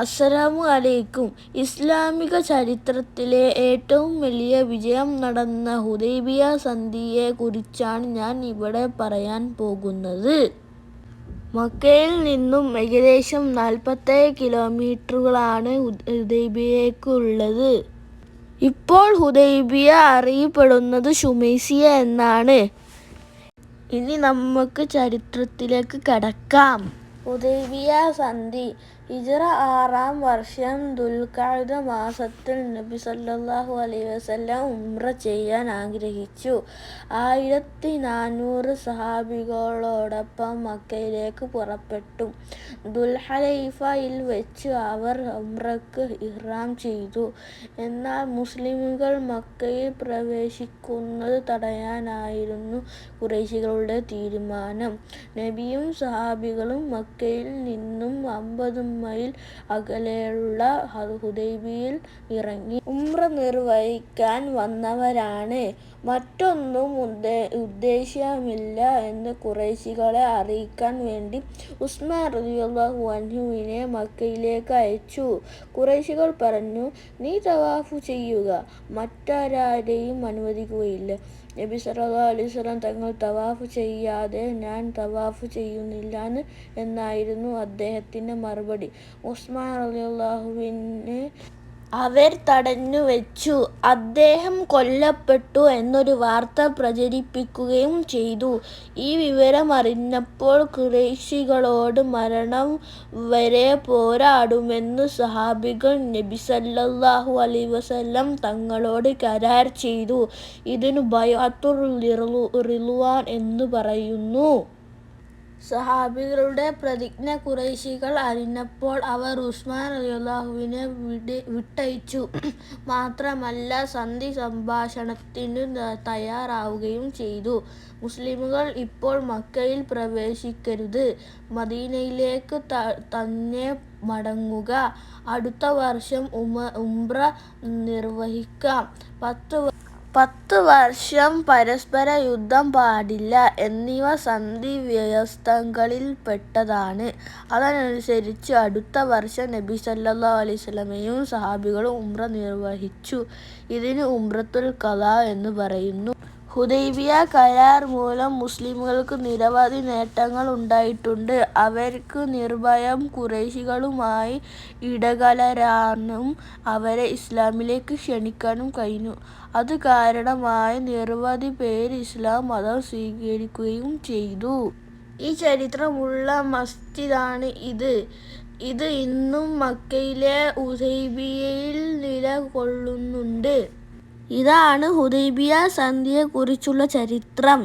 അസ്സലാമു അലൈക്കും ഇസ്ലാമിക ചരിത്രത്തിലെ ഏറ്റവും വലിയ വിജയം നടന്ന ഹുദൈബിയ സന്ധിയെ കുറിച്ചാണ് ഞാൻ ഇവിടെ പറയാൻ പോകുന്നത്. മക്കയിൽ നിന്നും ഏകദേശം നാൽപ്പത്തേഴ് കിലോമീറ്ററുകളാണ് ഹുദൈബിയയ്ക്ക് ഉള്ളത്. ഇപ്പോൾ ഹുദൈബിയ അറിയപ്പെടുന്നത് ഷുമൈസിയ എന്നാണ്. ഇനി നമുക്ക് ചരിത്രത്തിലേക്ക് കടക്കാം. ഹുദൈബിയ സന്ധി ഹിജ്റ ആറാം വർഷം ദുൽഖഅദ മാസത്തിൽ നബി സല്ലാഹു അലൈഹി വസല്ലം ഉംറ ചെയ്യാൻ ആഗ്രഹിച്ചു. ആയിരത്തി നാനൂറ് സഹാബികളോടൊപ്പം മക്കയിലേക്ക് പുറപ്പെട്ടു. ദുൽഹലൈഫയിൽ വെച്ച് അവർ ഉംറക്ക് ഇഹ്റാം ചെയ്തു. എന്നാൽ മുസ്ലിമുകൾ മക്കയിൽ പ്രവേശിക്കുന്നത് തടയാനായിരുന്നു കുറേശികളുടെ തീരുമാനം. നബിയും സഹാബികളും മക്കയിൽ നിന്നും അമ്പത് മൈൽ അകലെയുള്ള ഹുദൈബിയിൽ ഇറങ്ങി. ഉംറ നിർവഹിക്കാൻ വന്നവരാണ്. മറ്റൊന്നും ഉദ്ദേ ഉദ്ദേശ്യമില്ല എന്ന് കുറേശികളെ അറിയിക്കാൻ വേണ്ടി ഉസ്മാൻ റളിയല്ലാഹു അൻഹുവിനെ മക്കയിലേക്ക് അയച്ചു. കുറേശികൾ പറഞ്ഞു "നീ തവാഫു ചെയ്യുക, മറ്റാരെയും അനുവദിക്കുകയില്ല. " നബി സ്വല്ലല്ലാഹു അലൈഹി വസല്ലം തങ്ങൾ തവാഫ് ചെയ്യാതെ ഞാൻ തവാഫ് ചെയ്യുന്നില്ല എന്നായിരുന്നു അദ്ദേഹത്തിന്റെ മറുപടി. ഉസ്മാൻ അലിയുള്ളാഹുവിനെ അവർ തടഞ്ഞു വെച്ചു അദ്ദേഹം കൊല്ലപ്പെട്ടു എന്നൊരു വാർത്ത പ്രചരിപ്പിക്കുകയും ചെയ്തു. ഈ വിവരം അറിഞ്ഞപ്പോൾ ഖുറൈശികളോട് മരണം വരെ പോരാടുമെന്ന് സഹാബികൾ നബി സല്ലല്ലാഹു അലൈഹി വസല്ലം തങ്ങളോട് കരാർ ചെയ്തു. ഇതിന് ബയാത്തുർ റിലുവാൻ എന്ന് പറയുന്നു. സ്വഹാബികളുടെ പ്രതിജ്ഞ ഖുറൈശികൾ അറിഞ്ഞപ്പോൾ അവർ ഉസ്മാൻ റളിയല്ലാഹുവിനെ വിട്ടയച്ചു. മാത്രമല്ല സന്ധി സംഭാഷണത്തിനു തയ്യാറാവുകയും ചെയ്തു. മുസ്ലിമുകൾ ഇപ്പോൾ മക്കയിൽ പ്രവേശിക്കരുത്, മദീനയിലേക്ക് തന്നെ മടങ്ങുക, അടുത്ത വർഷം ഉമ ഉംറ നിർവഹിക്കാം, പത്ത് വർഷം പരസ്പര യുദ്ധം പാടില്ല എന്നിവ സന്ധി വ്യവസ്ഥകളിൽപ്പെട്ടതാണ്. അതനുസരിച്ച് അടുത്ത വർഷം നബി സല്ലാ അലൈഹി വസല്ലമയും സ്വഹാബികളും ഉംറ നിർവഹിച്ചു. ഇതിന് ഉംറത്തുൽ കഥ എന്ന് പറയുന്നു. ഹുദൈബിയ കരാർ മൂലം മുസ്ലിമുകൾക്ക് നിരവധി നേട്ടങ്ങൾ ഉണ്ടായിട്ടുണ്ട്. അവർക്ക് നിർഭയം ഖുറൈശികളുമായി ഇടകലരാനും അവരെ ഇസ്ലാമിലേക്ക് ക്ഷണിക്കാനും കഴിഞ്ഞു. അത് കാരണമായി നിരവധി പേർ ഇസ്ലാം മതം സ്വീകരിക്കുകയും ചെയ്തു. ഈ ചരിത്രമുള്ള മസ്ജിദാണ് ഇത്. ഇത് ഇന്നും മക്കയിലെ ഉദൈബിയയിൽ നിലകൊള്ളുന്നുണ്ട്. ഇതാണ് ഹുദൈബിയ സന്ധ്യയെക്കുറിച്ചുള്ള ചരിത്രം.